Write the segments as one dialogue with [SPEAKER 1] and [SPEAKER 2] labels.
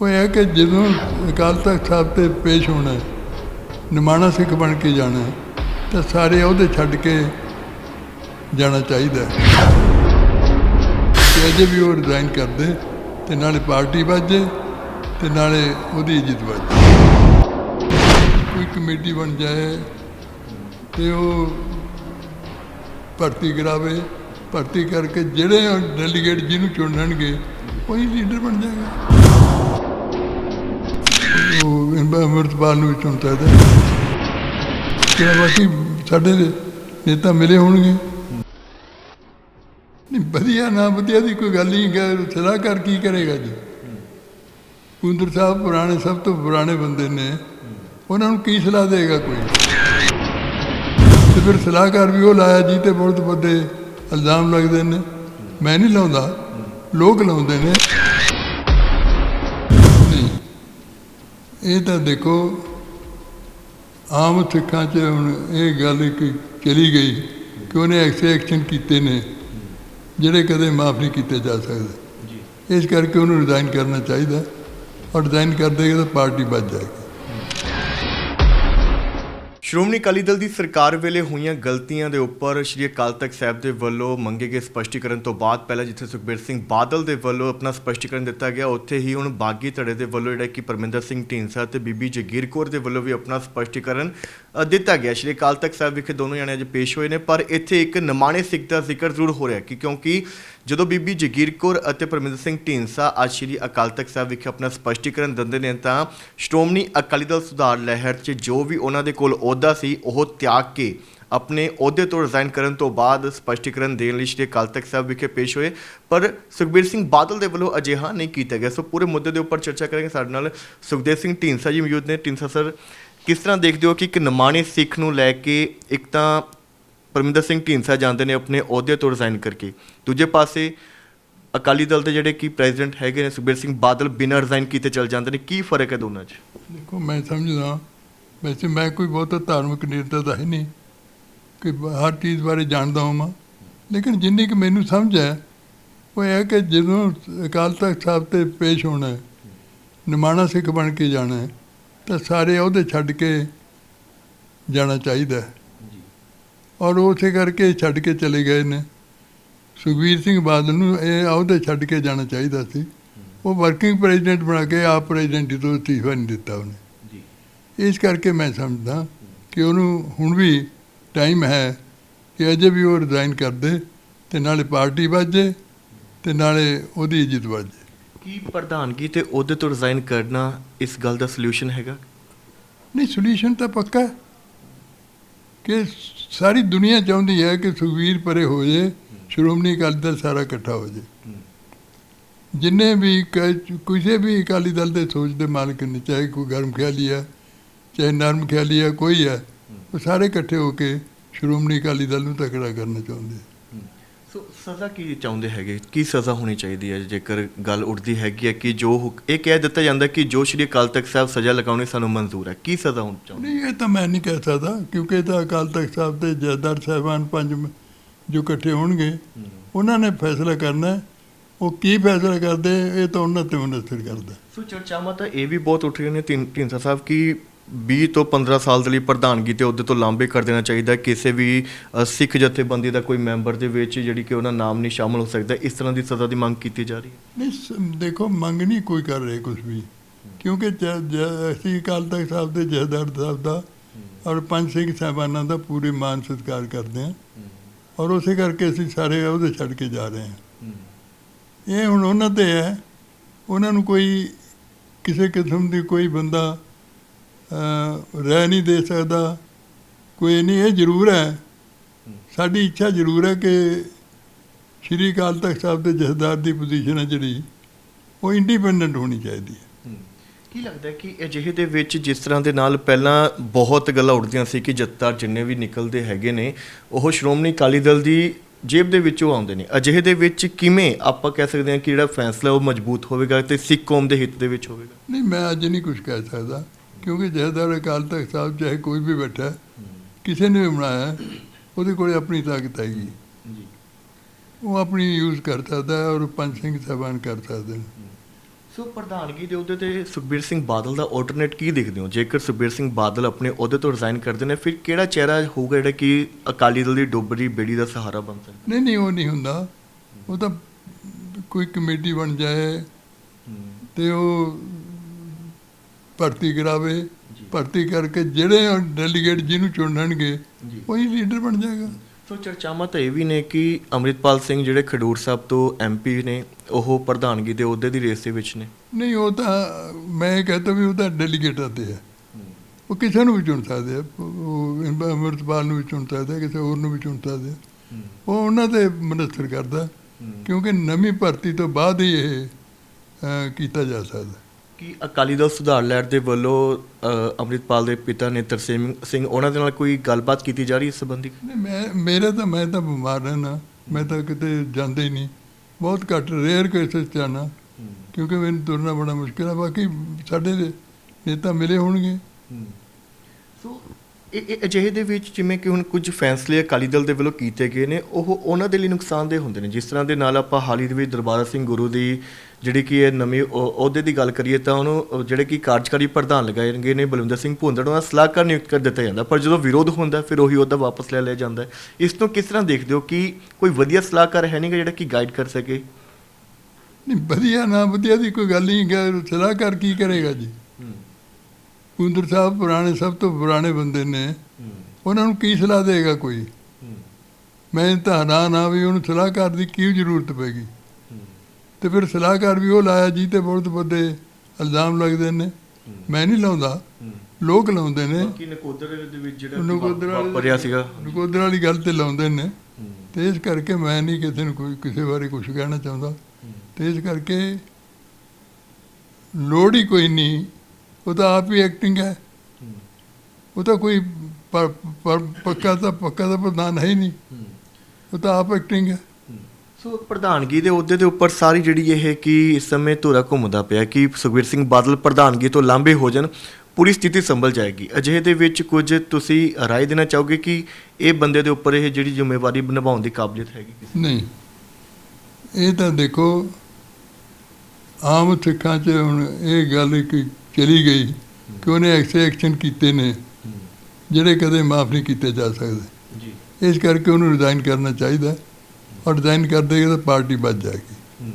[SPEAKER 1] ਉਹ ਇਹ ਕਿ ਜਦੋਂ ਅਕਾਲ ਤਖਤ ਸਾਹਿਬ ਤੇ ਪੇਸ਼ ਹੋਣਾ ਹੈ, ਨਿਮਾਣਾ ਸਿੱਖ ਬਣ ਕੇ ਜਾਣਾ ਤਾਂ ਸਾਰੇ ਉਹਦੇ ਛੱਡ ਕੇ ਜਾਣਾ ਚਾਹੀਦਾ ਹੈ। ਅਜੇ ਵੀ ਉਹ ਰਿਜ਼ਾਈਨ ਕਰਦੇ ਤੇ ਨਾਲੇ ਪਾਰਟੀ ਵਾਜੇ ਤੇ ਨਾਲੇ ਉਹਦੀ ਇੱਜ਼ਤ ਵਾਜੇ ਕੋਈ ਕਮੇਟੀ ਬਣ ਜਾਏ ਤੇ ਉਹ ਭਰਤੀ ਕਰਾਵੇ ਭਰਤੀ ਕਰਕੇ ਜਿਹੜੇ ਡੈਲੀਗੇਟ ਜਿਹਨੂੰ ਚੁਣਨਗੇ ਉਹੀ ਲੀਡਰ ਬਣ ਜਾਏਗਾ। ਅੰਮ੍ਰਿਤਪਾਲ ਨੂੰ ਵੀ ਚੁਣ ਸਕਦਾ ਕਿ ਬਾਕੀ ਸਾਡੇ ਨੇਤਾ ਮਿਲੇ ਹੋਣਗੇ। ਨਹੀਂ, ਵਧੀਆ ਨਾ ਵਧੀਆ ਦੀ ਕੋਈ ਗੱਲ ਨਹੀਂ ਗਾ ਸਲਾਹਕਾਰ ਕੀ ਕਰੇਗਾ ਜੀ? ਕੁੰਦਰ ਸਾਹਿਬ ਪੁਰਾਣੇ, ਸਭ ਤੋਂ ਪੁਰਾਣੇ ਬੰਦੇ ਨੇ। ਉਹਨਾਂ ਨੂੰ ਕੀ ਸਲਾਹ ਦੇਗਾ ਕੋਈ? ਤੇ ਫਿਰ ਸਲਾਹਕਾਰ ਵੀ ਉਹ ਲਾਇਆ ਜੀ ਤੇ ਬਹੁਤ ਵੱਡੇ ਇਲਜ਼ਾਮ ਲੱਗਦੇ ਨੇ। ਮੈਂ ਨਹੀਂ ਲਾਉਂਦਾ, ਲੋਕ ਲਾਉਂਦੇ ਨੇ। ਇਹ ਤਾਂ ਦੇਖੋ ਆਮ ਸਿੱਖਾਂ 'ਚ ਹੁਣ ਇਹ ਗੱਲ ਇੱਕ ਚਲੀ ਗਈ ਕਿ ਉਹਨੇ ਐਕਸੇ ਐਕਸ਼ਨ ਕੀਤੇ ਨੇ ਜਿਹੜੇ ਕਦੇ ਮਾਫ ਨਹੀਂ ਕੀਤੇ ਜਾ ਸਕਦੇ। ਇਸ ਕਰਕੇ ਉਹਨੂੰ ਰਿਜ਼ਾਈਨ ਕਰਨਾ ਚਾਹੀਦਾ। ਔਰ ਰਿਜ਼ਾਈਨ ਕਰ ਦੇਗਾ ਤਾਂ ਪਾਰਟੀ ਬਚ ਜਾਏਗੀ।
[SPEAKER 2] ਸ਼੍ਰੋਮਣੀ ਅਕਾਲੀ ਦਲ ਦੀ ਸਰਕਾਰ ਵੇਲੇ ਹੋਈਆਂ ਗਲਤੀਆਂ ਦੇ ਉੱਪਰ ਸ਼੍ਰੀ ਅਕਾਲ ਤਖਤ ਸਾਹਿਬ ਦੇ ਵੱਲੋਂ ਮੰਗੇ ਗਏ ਸਪਸ਼ਟੀਕਰਨ ਤੋਂ ਬਾਅਦ ਪਹਿਲਾਂ ਜਿੱਥੇ ਸੁਖਬੀਰ ਸਿੰਘ ਬਾਦਲ ਦੇ ਵੱਲੋਂ ਆਪਣਾ ਸਪਸ਼ਟੀਕਰਨ ਦਿੱਤਾ ਗਿਆ, ਉੱਥੇ ਹੀ ਹੁਣ ਬਾਗੀ ਧੜੇ ਦੇ ਵੱਲੋਂ ਜਿਹੜਾ ਕਿ ਪਰਮਿੰਦਰ ਸਿੰਘ ਢੀਂਡਸਾ ਤੇ ਬੀਬੀ ਜਗੀਰ ਕੌਰ ਦੇ ਵੱਲੋਂ ਵੀ ਆਪਣਾ ਸਪਸ਼ਟੀਕਰਨ ਦਿੱਤਾ ਗਿਆ। ਸ਼੍ਰੀ ਅਕਾਲ ਤਖਤ ਸਾਹਿਬ ਵਿਖੇ ਦੋਨੋਂ ਜਣੇ ਅੱਜ ਪੇਸ਼ ਹੋਏ ਨੇ, ਪਰ ਇੱਥੇ ਇੱਕ ਨਮਾਣੇ ਸਿੱਖ ਦਾ ਜ਼ਿਕਰ ਜ਼ਰੂਰ ਹੋ ਰਿਹਾ ਕਿ ਕਿਉਂਕਿ ਜਦੋਂ ਬੀਬੀ ਜਗੀਰ ਕੌਰ ਅਤੇ ਪਰਮਿੰਦਰ ਸਿੰਘ ਢੀਂਡਸਾ ਅੱਜ ਸ਼੍ਰੀ ਅਕਾਲ ਤਖਤ ਸਾਹਿਬ ਵਿਖੇ ਆਪਣਾ ਸਪਸ਼ਟੀਕਰਨ ਦਿੰਦੇ ਨੇ ਤਾਂ ਸ਼੍ਰੋਮਣੀ ਅਕਾਲੀ ਦਲ ਸੁਧਾਰ ਲਹਿਰ 'ਚ ਜੋ ਵੀ ਉਹਨਾਂ ਦੇ ਕੋਲ ਅਹੁਦਾ ਸੀ, ਉਹ ਤਿਆਗ ਕੇ ਆਪਣੇ ਅਹੁਦੇ ਤੋਂ ਰਿਜ਼ਾਈਨ ਕਰਨ ਤੋਂ ਬਾਅਦ ਸਪਸ਼ਟੀਕਰਨ ਦੇਣ ਲਈ ਸ਼੍ਰੀ ਅਕਾਲ ਤਖਤ ਸਾਹਿਬ ਵਿਖੇ ਪੇਸ਼ ਹੋਏ। ਪਰ ਸੁਖਬੀਰ ਸਿੰਘ ਬਾਦਲ ਦੇ ਵੱਲੋਂ ਅਜਿਹਾ ਨਹੀਂ ਕੀਤਾ ਗਿਆ। ਸੋ ਪੂਰੇ ਮੁੱਦੇ ਦੇ ਉੱਪਰ ਚਰਚਾ ਕਰਾਂਗੇ। ਸਾਡੇ ਨਾਲ ਸੁਖਦੇਵ ਸਿੰਘ ਢੀਂਡਸਾ ਜੀ ਮੌਜੂਦ ਨੇ। ਢੀਂਡਸਾ ਸਰ, ਕਿਸ ਤਰ੍ਹਾਂ ਦੇਖਦੇ ਹੋ ਕਿ ਇੱਕ ਨਿਮਾਣੇ ਸਿੱਖ ਨੂੰ ਲੈ ਕੇ ਇੱਕ ਤਾਂ ਪਰਮਿੰਦਰ ਸਿੰਘ ਢੀਂਡਸਾ ਜਾਂਦੇ ਨੇ ਆਪਣੇ ਅਹੁਦੇ ਤੋਂ ਰਿਜ਼ਾਈਨ ਕਰਕੇ। ਦੂਜੇ ਪਾਸੇ ਅਕਾਲੀ ਦਲ ਦੇ ਜਿਹੜੇ ਕਿ ਪ੍ਰੈਜ਼ੀਡੈਂਟ ਹੈਗੇ ਨੇ ਸੁਖਬੀਰ ਸਿੰਘ ਬਾਦਲ ਬਿਨਾਂ ਰਿਜ਼ਾਈਨ ਕੀਤੇ ਚੱਲ ਜਾਂਦੇ ਨੇ, ਕੀ ਫ਼ਰਕ ਹੈ ਦੋਨਾਂ 'ਚ?
[SPEAKER 1] ਦੇਖੋ, ਮੈਂ ਸਮਝਦਾ, ਵੈਸੇ ਮੈਂ ਕੋਈ ਬਹੁਤਾ ਧਾਰਮਿਕ ਨੇਤਾ ਤਾਂ ਹੈ ਨਹੀਂ ਕਿ ਹਰ ਚੀਜ਼ ਬਾਰੇ ਜਾਣਦਾ ਹਾਂ ਲੇਕਿਨ ਜਿੰਨੀ ਕਿ ਮੈਨੂੰ ਸਮਝ ਹੈ, ਉਹ ਇਹ ਹੈ ਕਿ ਜਦੋਂ ਅਕਾਲ ਤਖਤ ਸਾਹਿਬ ਤੇ ਪੇਸ਼ ਹੋਣਾ ਹੈ, ਨਿਮਾਣਾ ਸਿੱਖ ਬਣ ਕੇ ਜਾਣਾ ਹੈ, ਤਾਂ ਸਾਰੇ ਉਹਦੇ ਛੱਡ ਕੇ ਜਾਣਾ ਚਾਹੀਦਾ ਹੈ। ਔਰ ਉਸੇ ਕਰਕੇ ਛੱਡ ਕੇ ਚਲੇ ਗਏ ਨੇ। ਸੁਖਬੀਰ ਸਿੰਘ ਬਾਦਲ ਨੂੰ ਇਹ ਅਹੁਦੇ ਛੱਡ ਕੇ ਜਾਣਾ ਚਾਹੀਦਾ ਸੀ। ਉਹ ਵਰਕਿੰਗ ਪ੍ਰੈਜ਼ੀਡੈਂਟ ਬਣਾ ਕੇ ਆਪ ਪ੍ਰੈਜ਼ੀਡੈਂਟ ਤੋਂ ਅਸਤੀਫਾ ਨਹੀਂ ਦਿੱਤਾ ਉਹਨੇ।
[SPEAKER 2] ਜੀ।
[SPEAKER 1] ਇਸ ਕਰਕੇ ਮੈਂ ਸਮਝਦਾ ਕਿ ਉਹਨੂੰ ਹੁਣ ਵੀ ਟਾਈਮ ਹੈ ਕਿ ਅਜੇ ਵੀ ਉਹ ਰਿਜ਼ਾਈਨ ਕਰ ਦੇ ਤੇ ਨਾਲੇ ਪਾਰਟੀ ਵਾਜੇ ਤੇ ਨਾਲੇ ਉਹਦੀ ਇੱਜ਼ਤ ਵਾਜੇ।
[SPEAKER 2] ਕੀ ਪ੍ਰਧਾਨਗੀ ਤੇ ਅਹੁਦੇ ਤੋਂ ਰਿਜ਼ਾਈਨ ਕਰਨਾ ਇਸ ਗੱਲ ਦਾ ਸੋਲੂਸ਼ਨ ਹੈਗਾ?
[SPEAKER 1] ਨਹੀਂ ਸੋਲੂਸ਼ਨ ਤਾਂ ਪੱਕਾ ਹੈ। ਕਿ ਸਾਰੀ ਦੁਨੀਆ ਚਾਹੁੰਦੀ ਹੈ ਕਿ ਸੁਖਵੀਰ ਪਰੇ ਹੋ ਜੇ, ਸ਼੍ਰੋਮਣੀ ਅਕਾਲੀ ਦਲ ਸਾਰਾ ਇਕੱਠਾ ਹੋ ਜੇ। ਜਿੰਨੇ ਵੀ ਕ- ਕਿਸੇ ਵੀ ਅਕਾਲੀ ਦਲ ਦੇ ਸੋਚ ਦੇ ਮਾਲਕ ਨੇ, ਚਾਹੇ ਕੋਈ ਗਰਮ ਖਿਆਲੀ ਹੈ ਚਾਹੇ ਨਰਮ ਖਿਆਲੀ ਹੈ ਕੋਈ ਹੈ ਉਹ ਸਾਰੇ ਇਕੱਠੇ ਹੋ ਕੇ ਸ਼੍ਰੋਮਣੀ ਅਕਾਲੀ ਦਲ ਨੂੰ ਤਕੜਾ ਕਰਨਾ ਚਾਹੁੰਦੇ
[SPEAKER 2] ਸੋ ਸਜ਼ਾ ਕੀ ਚਾਹੁੰਦੇ ਹੈਗੇ? ਕੀ ਸਜ਼ਾ ਹੋਣੀ ਚਾਹੀਦੀ ਹੈ? ਜੇਕਰ ਗੱਲ ਉੱਠਦੀ ਹੈਗੀ ਹੈ ਕਿ ਜੋ ਹੁਕ- ਇਹ ਕਹਿ ਦਿੱਤਾ ਜਾਂਦਾ ਕਿ ਜੋ ਸ਼੍ਰੀ ਅਕਾਲ ਤਖਤ ਸਾਹਿਬ ਸਜ਼ਾ ਲਗਾਉਣੀ ਸਾਨੂੰ ਮਨਜ਼ੂਰ ਹੈ। ਕੀ ਸਜ਼ਾ ਹੋਣੀ ਚਾਹੁੰਦੇ
[SPEAKER 1] ਨਹੀਂ ਇਹ ਤਾਂ ਮੈਂ ਨਹੀਂ ਕਹਿ ਸਕਦਾ ਕਿਉਂਕਿ ਇਹ ਤਾਂ ਅਕਾਲ ਤਖਤ ਸਾਹਿਬ ਦੇ ਜਥੇਦਾਰ ਸਾਹਿਬਾਨ ਪੰਜ ਮ- ਜੋ ਇਕੱਠੇ ਹੋਣਗੇ ਉਹਨਾਂ ਨੇ ਫੈਸਲਾ ਕਰਨਾ ਹੈ। ਉਹ ਕੀ ਫੈਸਲਾ ਕਰਦੇ ਇਹ ਤਾਂ ਉਹਨਾਂ ਤੇ ਮੁਨਸਰ ਕਰਦਾ।
[SPEAKER 2] ਸੋ ਚਰਚਾਵਾਂ ਤਾਂ ਇਹ ਵੀ ਬਹੁਤ ਉੱਠ ਰਹੀਆਂ ਨੇ ਤਿੰਨ ਢੀਂਡਸਾ ਸਾਹਿਬ ਕਿ 20 ਤੋਂ 15 ਸਾਲ ਦੇ ਲਈ ਪ੍ਰਧਾਨਗੀ ਤੇ ਉਹਦੇ ਤੋਂ ਲਾਂਭੇ ਕਰ ਦੇਣਾ ਚਾਹੀਦਾ ਹੈ। ਕਿਸੇ ਵੀ ਅ, ਸਿੱਖ ਜਥੇਬੰਦੀ ਦਾ ਕੋਈ ਮੈਂਬਰ ਦੇ ਵਿੱਚ ਜਿਹੜੀ ਕਿ ਉਹਦਾ ਨਾਮ ਨਹੀਂ ਸ਼ਾਮਲ ਹੋ ਸਕਦਾ ਇਸ ਤਰ੍ਹਾਂ ਦੀ ਸਜ਼ਾ ਦੀ ਮੰਗ ਕੀਤੀ ਜਾ ਰਹੀ ਹੈ।
[SPEAKER 1] ਨਹੀਂ ਸ- ਦੇਖੋ ਮੰਗ ਨਹੀਂ ਕੋਈ ਕਰ ਰਹੇ ਕੁਝ ਵੀ। ਕਿਉਂਕਿ ਜ- ਜ- ਅਸੀਂ ਅਕਾਲ ਤਖਤ ਸਾਹਿਬ ਦੇ ਜਥੇਦਾਰ ਸਾਹਿਬ ਦਾ ਔਰ ਪੰਜ ਸਿੰਘ ਸਾਹਿਬਾਨਾਂ ਦਾ ਪੂਰੇ ਮਾਨ ਸਤਿਕਾਰ ਕਰਦੇ ਹਾਂ। ਔਰ ਉਸੇ ਕਰਕੇ ਅਸੀਂ ਸਾਰੇ ਉਹਦੇ ਛੱਡ ਕੇ ਜਾ ਰਹੇ ਹਾਂ। ਇਹ ਹੁਣ ਉਹਨਾਂ ਤੇ ਹੈ। ਉਹਨਾਂ ਨੂੰ ਕੋਈ ਕਿਸੇ ਕਿਸਮ ਦੀ ਕੋਈ ਬੰਦਾ ਰਹਿ ਨਹੀਂ ਦੇ ਸਕਦਾ। ਕੋਈ ਨਹੀਂ ਇਹ ਜ਼ਰੂਰ ਹੈ। ਸਾਡੀ ਇੱਛਾ ਜ਼ਰੂਰ ਹੈ ਕਿ ਸ਼੍ਰੀ ਅਕਾਲ ਤਖਤ ਸਾਹਿਬ ਦੇ ਜਥੇਦਾਰ ਦੀ ਪੋਜੀਸ਼ਨ ਹੈ ਜਿਹੜੀ ਉਹ ਇੰਡੀਪੈਂਡੈਂਟ ਹੋਣੀ ਚਾਹੀਦੀ ਹੈ।
[SPEAKER 2] ਕੀ ਲੱਗਦਾ ਕਿ ਅਜਿਹੇ ਦੇ ਵਿੱਚ ਜਿਸ ਤਰ੍ਹਾਂ ਦੇ ਨਾਲ ਪਹਿਲਾਂ ਬਹੁਤ ਗੱਲਾਂ ਉੱਠਦੀਆਂ ਸੀ ਕਿ ਜੱਤਦਾਰ ਜਿੰਨੇ ਵੀ ਨਿਕਲਦੇ ਹੈਗੇ ਨੇ ਉਹ ਸ਼੍ਰੋਮਣੀ ਅਕਾਲੀ ਦਲ ਦੀ ਜੇਬ ਦੇ ਵਿੱਚੋਂ ਆਉਂਦੇ ਨੇ। ਅਜਿਹੇ ਦੇ ਵਿੱਚ ਕਿਵੇਂ ਆਪਾਂ ਕਹਿ ਸਕਦੇ ਹਾਂ ਕਿ ਜਿਹੜਾ ਫੈਸਲਾ ਉਹ ਮਜ਼ਬੂਤ ਹੋਵੇਗਾ ਤੇ ਸਿੱਖ ਕੌਮ ਦੇ ਹਿੱਤ ਦੇ ਵਿੱਚ ਹੋਵੇਗਾ?
[SPEAKER 1] ਨਹੀਂ ਮੈਂ ਅੱਜ ਨਹੀਂ ਕੁਝ ਕਹਿ ਸਕਦਾ। ਕਿਉਂਕਿ ਜਥੇਦਾਰ ਅਕਾਲ ਤਖਤ ਸਾਹਿਬ ਚਾਹੇ ਕੋਈ ਵੀ ਬੈਠਾ ਕਿਸੇ ਨੇ ਵੀ ਬਣਾਇਆ ਉਹਦੇ ਕੋਲੇ ਆਪਣੀ ਤਾਕਤ ਹੈਗੀ।
[SPEAKER 2] ਜੀ।
[SPEAKER 1] ਉਹ ਆਪਣੀ ਯੂਜ਼ ਕਰ ਸਕਦਾ ਹੈ ਔਰ ਪੰਜ ਸਿੰਘ ਸਾਹਿਬਾਨ ਕਰ ਸਕਦੇ ਨੇ।
[SPEAKER 2] ਸੋ ਪ੍ਰਧਾਨਗੀ ਦੇ ਅਹੁਦੇ ਤੇ ਸੁਖਬੀਰ ਸਿੰਘ ਬਾਦਲ ਦਾ ਆਲਟਰਨੇਟ ਕੀ ਦੇਖਦੇ ਹੋ? ਜੇਕਰ ਸੁਖਬੀਰ ਸਿੰਘ ਬਾਦਲ ਆਪਣੇ ਅਹੁਦੇ ਤੋਂ ਰਿਜ਼ਾਈਨ ਕਰਦੇ ਨੇ ਫਿਰ ਕਿਹੜਾ ਚਿਹਰਾ ਹੋਊਗਾ ਜਿਹੜਾ ਕਿ ਅਕਾਲੀ ਦਲ ਦੀ ਡੁੱਬਰੀ ਬੇੜੀ ਦਾ ਸਹਾਰਾ ਬਣ ਸਕਦਾ?
[SPEAKER 1] ਨਹੀਂ ਨਹੀਂ ਉਹ ਨਹੀਂ ਹੁੰਦਾ। ਉਹ ਤਾਂ ਕੋਈ ਕਮੇਟੀ ਬਣ ਜਾਏ ਤੇ ਉਹ ਭਰਤੀ ਕਰਾਵੇ। ਭਰਤੀ ਕਰਕੇ ਜਿਹੜੇ ਡੈਲੀਗੇਟ ਜਿਹਨੂੰ ਚੁਣਨਗੇ ਉਹੀ ਲੀਡਰ ਬਣ ਜਾਏਗਾ।
[SPEAKER 2] ਸੋ ਚਰਚਾਵਾਂ ਤਾਂ ਇਹ ਵੀ ਨੇ ਕਿ ਅੰਮ੍ਰਿਤਪਾਲ ਸਿੰਘ ਜਿਹੜੇ ਖਡੂਰ ਸਾਹਿਬ ਤੋਂ ਐਮਪੀ ਨੇ ਉਹ ਪ੍ਰਧਾਨਗੀ ਦੇ ਅਹੁਦੇ ਦੀ ਰੇਸ ਦੇ ਵਿੱਚ ਨੇ।
[SPEAKER 1] ਨਹੀਂ ਉਹ ਤਾਂ ਮੈਂ ਕਹਤਾ ਵੀ ਉਹ ਤਾਂ ਡੈਲੀਗੇਟਾਂ ਤੇ ਹੈ। ਉਹ ਕਿਸੇ ਨੂੰ ਵੀ ਚੁਣ ਸਕਦੇ ਆ। ਉਹ ਅੰਮ੍ਰਿਤਪਾਲ ਨੂੰ ਵੀ ਚੁਣ ਸਕਦੇ ਆ ਕਿਸੇ ਹੋਰ ਨੂੰ ਵੀ ਚੁਣ ਸਕਦੇ ਆ। ਉਹ ਉਹਨਾਂ ਤੇ ਮਨਸਰ ਕਰਦਾ ਕਿਉਂਕਿ ਨਵੀਂ ਭਰਤੀ ਤੋਂ ਬਾਅਦ ਹੀ ਇਹ ਕੀਤਾ ਜਾ ਸਕਦਾ।
[SPEAKER 2] ਕਿ ਅਕਾਲੀ ਦਲ ਸੁਧਾਰ ਲਹਿਰ ਦੇ ਵੱਲੋਂ ਅ, ਅੰਮ੍ਰਿਤਪਾਲ ਦੇ ਪਿਤਾ ਨੇ ਤਰਸੇਮ ਸਿੰਘ ਉਹਨਾਂ ਦੇ ਨਾਲ ਕੋਈ ਗੱਲਬਾਤ ਕੀਤੀ ਜਾ ਰਹੀ ਇਸ ਸੰਬੰਧੀ?
[SPEAKER 1] ਨਹੀਂ ਮੈਂ ਮੇਰੇ ਤਾਂ ਮੈਂ ਤਾਂ ਬਿਮਾਰ ਰਹਿਣਾ ਮੈਂ ਤਾਂ ਕਿਤੇ ਜਾਂਦਾ ਹੀ ਨਹੀਂ। ਬਹੁਤ ਘੱਟ ਰੇਅਰ ਕੇਸਸ ਆਉਣਾ ਕਿਉਂਕਿ ਮੈਨੂੰ ਤੁਰਨਾ ਬੜਾ ਮੁਸ਼ਕਿਲ ਹੈ ਬਾਕੀ ਸਾਡੇ ਦੇ ਨੇਤਾ ਮਿਲੇ ਹੋਣਗੇ।
[SPEAKER 2] ਇਹ ਇਹ ਅਜਿਹੇ ਦੇ ਵਿੱਚ ਜਿਵੇਂ ਕਿ ਹੁਣ ਕੁਝ ਫੈਸਲੇ ਅਕਾਲੀ ਦਲ ਦੇ ਵੱਲੋਂ ਕੀਤੇ ਗਏ ਨੇ, ਉਹ ਉਹਨਾਂ ਦੇ ਲਈ ਨੁਕਸਾਨਦੇਹ ਹੁੰਦੇ ਨੇ। ਜਿਸ ਤਰ੍ਹਾਂ ਦੇ ਨਾਲ ਆਪਾਂ ਹਾਲ ਹੀ ਦੇ ਵਿੱਚ ਦਰਬਾਰਾ ਸਿੰਘ ਗੁਰੂ ਦੀ ਜਿਹੜੀ ਕਿ ਇਹ ਨਵੀਂ ਅਹੁਦੇ ਦੀ ਗੱਲ ਕਰੀਏ ਤਾਂ ਉਹਨੂੰ ਜਿਹੜੇ ਕਿ ਕਾਰਜਕਾਰੀ ਪ੍ਰਧਾਨ ਲਗਾਏ ਗਏ ਨੇ, ਬਲਵਿੰਦਰ ਸਿੰਘ ਭੁੰਦੜ, ਉਹਨਾਂ ਦਾ ਸਲਾਹਕਾਰ ਨਿਯੁਕਤ ਕਰ ਦਿੱਤਾ ਜਾਂਦਾ। ਪਰ ਜਦੋਂ ਵਿਰੋਧ ਹੁੰਦਾ, ਫਿਰ ਉਹੀ ਅਹੁਦਾ ਵਾਪਸ ਲੈ ਲਿਆ ਜਾਂਦਾ। ਇਸ ਤੋਂ ਕਿਸ ਤਰ੍ਹਾਂ ਦੇਖਦੇ ਹੋ ਕਿ ਕੋਈ ਵਧੀਆ ਸਲਾਹਕਾਰ ਹੈ ਨਹੀਂਗਾ ਜਿਹੜਾ ਕਿ ਗਾਈਡ ਕਰ ਸਕੇ?
[SPEAKER 1] ਨਹੀਂ, ਵਧੀਆ ਨਾ ਵਧੀਆ ਦੀ ਕੋਈ ਗੱਲ ਨਹੀਂ ਸਲਾਹਕਾਰ ਕੀ ਕਰੇਗਾ ਜੀ? ਕੁੰਦਰ ਸਾਹਿਬ ਪੁਰਾਣੇ ਸਭ ਤੋਂ ਪੁਰਾਣੇ ਬੰਦੇ ਨੇ। ਉਹਨਾਂ ਨੂੰ ਕੀ ਸਲਾਹ ਦੇਗਾ ਕੋਈ? ਮੈਂ ਤਾਂ ਹੈਰਾਨ ਆ ਵੀ ਉਹਨੂੰ ਸਲਾਹਕਾਰ ਦੀ ਕੀ ਜ਼ਰੂਰਤ ਪੈਗੀ। ਤੇ ਫਿਰ ਸਲਾਹਕਾਰ ਵੀ ਉਹ ਲਾਇਆ ਜੀ ਤੇ ਬਹੁਤ ਵੱਡੇ ਇਲਜ਼ਾਮ ਲੱਗਦੇ ਨੇ। ਮੈਂ ਨਹੀਂ ਲਾਉਂਦਾ। ਲੋਕ ਲਾਉਂਦੇ ਨੇ।
[SPEAKER 2] ਬਾਕੀ ਨਕੋਦਰ ਦੇ ਵਿੱਚ ਜਿਹੜਾ
[SPEAKER 1] ਨਕੋਦਰ ਵਾਲੇ-
[SPEAKER 2] ਵਾਪਰਿਆ ਸੀਗਾ।
[SPEAKER 1] ਨਕੋਦਰ ਵਾਲੀ ਗੱਲ ਤੇ ਲਾਉਂਦੇ ਨੇ। ਤੇ ਇਸ ਕਰਕੇ ਮੈਂ ਨਹੀਂ ਕਿਸੇ ਨੂੰ ਕੋਈ ਕਿਸੇ ਬਾਰੇ ਕੁਝ ਕਹਿਣਾ ਚਾਹੁੰਦਾ। ਤੇ ਇਸ ਕਰਕੇ ਲੋੜ ਹੀ ਕੋਈ ਨਹੀਂ ਉਹ ਤਾਂ ਆਪ ਹੀ ਐਕਟਿੰਗ ਹੈ। ਉਹ ਤਾਂ ਕੋਈ ਪੱਕਾ ਤਾਂ ਪੱਕਾ ਤਾਂ ਪ੍ਰਧਾਨ ਹੈ ਹੀ ਨਹੀਂ। ਉਹ ਤਾਂ ਆਪ ਐਕਟਿੰਗ ਹੈ।
[SPEAKER 2] ਸੋ ਪ੍ਰਧਾਨਗੀ ਦੇ ਅਹੁਦੇ ਦੇ ਉੱਪਰ ਸਾਰੀ ਜਿਹੜੀ ਇਹ ਕਿ ਇਸ ਸਮੇਂ ਧੁਰਾ ਘੁੰਮਦਾ ਪਿਆ ਕਿ ਸੁਖਬੀਰ ਸਿੰਘ ਬਾਦਲ ਪ੍ਰਧਾਨਗੀ ਤੋਂ ਲਾਂਭੇ ਹੋ ਜਾਣ ਪੂਰੀ ਸਥਿਤੀ ਸੰਭਲ ਜਾਏਗੀ। ਅਜਿਹੇ ਦੇ ਵਿੱਚ ਕੁਝ ਤੁਸੀਂ ਰਾਏ ਦੇਣਾ ਚਾਹੋਗੇ ਕਿ ਇਹ ਬੰਦੇ ਦੇ ਉੱਪਰ ਇਹ ਜਿਹੜੀ ਜ਼ਿੰਮੇਵਾਰੀ ਨਿਭਾਉਣ ਦੀ ਕਾਬਲੀਅਤ ਹੈਗੀ ਕਿਸੇ
[SPEAKER 1] ਨਹੀਂ। ਇਹ ਤਾਂ ਦੇਖੋ ਆਮ ਸਿੱਖਾਂ 'ਚ ਹੁਣ ਇਹ ਗੱਲ ਇੱਕ ਚਲੀ ਗਈ ਕਿ ਉਹਨੇ ਐਕਸੇ ਐਕਸ਼ਨ ਕੀਤੇ ਨੇ ਜਿਹੜੇ ਕਦੇ ਮਾਫ ਨਹੀਂ ਕੀਤੇ ਜਾ ਸਕਦੇ।
[SPEAKER 2] ਜੀ।
[SPEAKER 1] ਇਸ ਕਰਕੇ ਉਹਨੂੰ ਰਿਜ਼ਾਈਨ ਕਰਨਾ ਚਾਹੀਦਾ ਹੈ ਔਰ ਰਿਜ਼ਾਈਨ ਕਰ ਦੇਗਾ ਤਾਂ ਪਾਰਟੀ ਬਚ ਜਾਏਗੀ।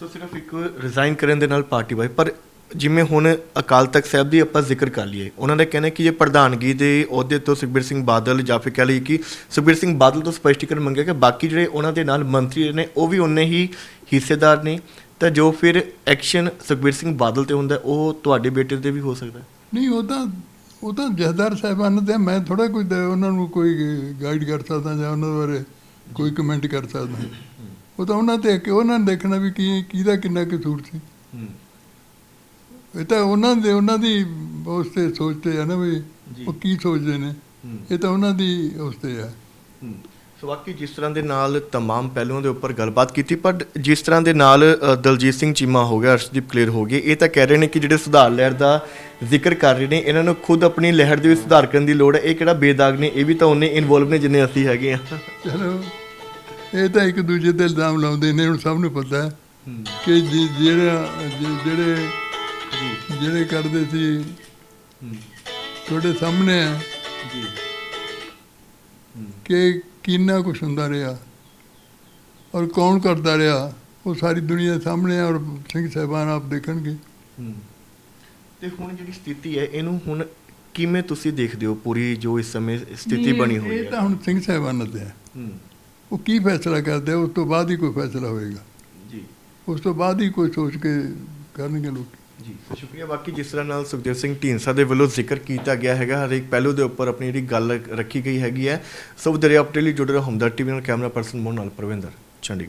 [SPEAKER 2] ਸੋ ਸਿਰਫ ਇੱਕ ਰਿਜ਼ਾਈਨ ਕਰਨ ਦੇ ਨਾਲ ਪਾਰਟੀ ਵਾਈ ਪਰ ਜਿਵੇਂ ਹੁਣ ਅਕਾਲ ਤਖਤ ਸਾਹਿਬ ਦੀ ਆਪਾਂ ਜ਼ਿਕਰ ਕਰ ਲਈਏ ਉਹਨਾਂ ਦਾ ਕਹਿਣਾ ਕਿ ਜੇ ਪ੍ਰਧਾਨਗੀ ਦੇ ਅਹੁਦੇ ਤੋਂ ਸੁਖਬੀਰ ਸਿੰਘ ਬਾਦਲ ਜਾਂ ਫਿਰ ਕਹਿ ਲਈਏ ਕਿ ਸੁਖਬੀਰ ਸਿੰਘ ਬਾਦਲ ਤੋਂ ਸਪਸ਼ਟੀਕਰਨ ਮੰਗਿਆ ਕਿ ਬਾਕੀ ਜਿਹੜੇ ਉਹਨਾਂ ਦੇ ਨਾਲ ਮੰਤਰੀ ਨੇ ਉਹ ਵੀ ਉਨੇ ਹੀ ਹਿੱਸੇਦਾਰ ਨੇ। ਤਾਂ ਜੋ ਫਿਰ ਐਕਸ਼ਨ ਸੁਖਬੀਰ ਸਿੰਘ ਬਾਦਲ ਤੇ ਹੁੰਦਾ ਉਹ ਤੁਹਾਡੇ ਬੇਟੇ ਤੇ ਵੀ ਹੋ ਸਕਦਾ।
[SPEAKER 1] ਨਹੀਂ ਉਹ ਤਾਂ ਉਹ ਤਾਂ ਜਹਦਾਰ ਸਾਹਿਬਾਨ ਤੇ ਮੈਂ ਥੋੜਾ ਕੋਈ ਦ- ਉਹਨਾਂ ਨੂੰ ਕੋਈ ਗਾਈਡ ਕਰ ਸਕਦਾ ਜਾਂ ਉਹਨਾਂ ਬਾਰੇ ਕੋਈ ਕਮੈਂਟ ਕਰ ਸਕਦਾ। ਉਹ ਤਾਂ ਉਹਨਾਂ ਤੇ ਕਿ ਉਹਨਾਂ ਨੇ ਦੇਖਣਾ ਵੀ ਕੀ ਕਿਹਦਾ ਕਿੰਨਾ ਕਸੂਰ ਸੀ। ਇਹ ਤਾਂ ਉਹਨਾਂ ਦੇ ਉਹਨਾਂ ਦੀ ਉਸ ਤੇ ਸੋਚਦੇ ਆ ਨਾ ਵੀ
[SPEAKER 2] ਜੀ।
[SPEAKER 1] ਉਹ ਕੀ ਸੋਚਦੇ ਨੇ ਇਹ ਤਾਂ ਉਹਨਾਂ ਦੀ ਉਸ ਤੇ ਆ
[SPEAKER 2] ਸੋ ਬਾਕੀ ਜਿਸ ਤਰ੍ਹਾਂ ਦੇ ਨਾਲ तमाम ਪਹਿਲੂਆਂ ਦੇ ਉੱਪਰ ਗੱਲਬਾਤ ਕੀਤੀ ਪਰ ਜਿਸ ਤਰ੍ਹਾਂ ਦੇ ਨਾਲ ਅ, ਦਲਜੀਤ ਸਿੰਘ ਚੀਮਾ ਹੋ ਗਿਆ ਅਰਸ਼ਦੀਪ ਕਲੀਅਰ ਹੋ ਗਏ ਇਹ ਤਾਂ ਕਹਿ ਰਹੇ ਨੇ ਕਿ ਜਿਹੜੇ ਸੁਧਾਰ ਲਹਿਰ ਦਾ ਜ਼ਿਕਰ ਕਰ ਰਹੇ ਨੇ ਇਹਨਾਂ ਨੂੰ ਖੁਦ ਆਪਣੀ ਲਹਿਰ ਦੇ ਵਿੱਚ ਸੁਧਾਰ ਕਰਨ ਦੀ ਲੋੜ ਹੈ ਇਹ ਕਿਹੜਾ ਬੇਦਾਗ ਨੇ ਇਹ ਵੀ ਤਾਂ ਉਹਨੇ ਇਨਵੋਲਵ ਨੇ ਜਿੰਨੇ ਅਸੀਂ ਹੈਗੇ ਆ
[SPEAKER 1] ਚਲੋ ਇਹ ਤਾਂ ਇੱਕ ਦੂਜੇ ਤੇ ਇਲਜ਼ਾਮ ਲਾਉਂਦੇ ਨੇ ਹੁਣ ਸਭ ਨੂੰ ਪਤਾ ਹੈ ਕਿ ਜਿ- ਜਿਹੜਾ ਜਿ- ਜਿਹੜੇ
[SPEAKER 2] ਜੀ
[SPEAKER 1] ਜਿਹੜੇ ਕਰਦੇ ਸੀ ਤੁਹਾਡੇ ਸਾਹਮਣੇ ਹੈ
[SPEAKER 2] ਜੀ।
[SPEAKER 1] ਕਿ ਕਿੰਨਾ ਕੁਛ ਹੁੰਦਾ ਰਿਹਾ ਔਰ ਕੌਣ ਕਰਦਾ ਰਿਹਾ ਉਹ ਸਾਰੀ ਦੁਨੀਆ ਸਾਹਮਣੇ ਹੈ ਔਰ ਸਿੰਘ ਸਾਹਿਬਾਨ ਆਪ ਦੇਖਣਗੇ।
[SPEAKER 2] ਤੇ ਹੁਣ ਜਿਹੜੀ ਸਥਿਤੀ ਹੈ ਇਹਨੂੰ ਹੁਣ ਕਿਵੇਂ ਤੁਸੀਂ ਦੇਖਦੇ ਹੋ? ਪੂਰੀ ਜੋ ਇਸ ਸਮੇਂ ਸਥਿਤੀ ਬਣੀ ਹੋਈ
[SPEAKER 1] ਇਹ ਤਾਂ
[SPEAKER 2] ਹੈ
[SPEAKER 1] ਹੁਣ ਸਿੰਘ ਸਾਹਿਬਾਨ ਤੇ ਹੈ।
[SPEAKER 2] ਹੂੰ,
[SPEAKER 1] ਉਹ ਕੀ ਫੈਸਲਾ ਕਰਦੇ ਆ, ਉਸ ਤੋਂ ਬਾਅਦ ਹੀ ਕੋਈ ਫੈਸਲਾ ਹੋਏਗਾ।
[SPEAKER 2] ਜੀ।
[SPEAKER 1] ਉਸ ਤੋਂ ਬਾਅਦ ਹੀ ਕੋਈ ਸੋਚ ਕੇ ਕਰਨਗੇ ਲੋਕ।
[SPEAKER 2] ਜੀ। ਸ਼ੁਕਰੀਆ। ਬਾਕੀ ਜਿਸ ਤਰ੍ਹਾਂ ਨਾਲ ਸੁਖਦੇਵ ਸਿੰਘ ਢੀਂਸਾ ਦੇ ਵੱਲੋਂ ਜ਼ਿਕਰ ਕੀਤਾ ਗਿਆ ਹੈਗਾ, ਹਰੇਕ ਪਹਿਲੂ ਦੇ ਉੱਪਰ ਆਪਣੀ ਜਿਹੜੀ ਗੱਲ ਰੱਖੀ ਗਈ ਹੈਗੀ ਹੈ। ਸੋ ਦਰਿਆ ਅਪਡੇਟ ਲਈ ਜੁੜੇ ਰਹੋ ਹਮਦਰ ਟੀਵੀ ਨਾਲ ਕੈਮਰਾ ਪਰਸਨ ਮੋਹਨ ਨਾਲ ਪ੍ਰਵਿੰਦਰ ਚੰਡੀਗੜ੍ਹ।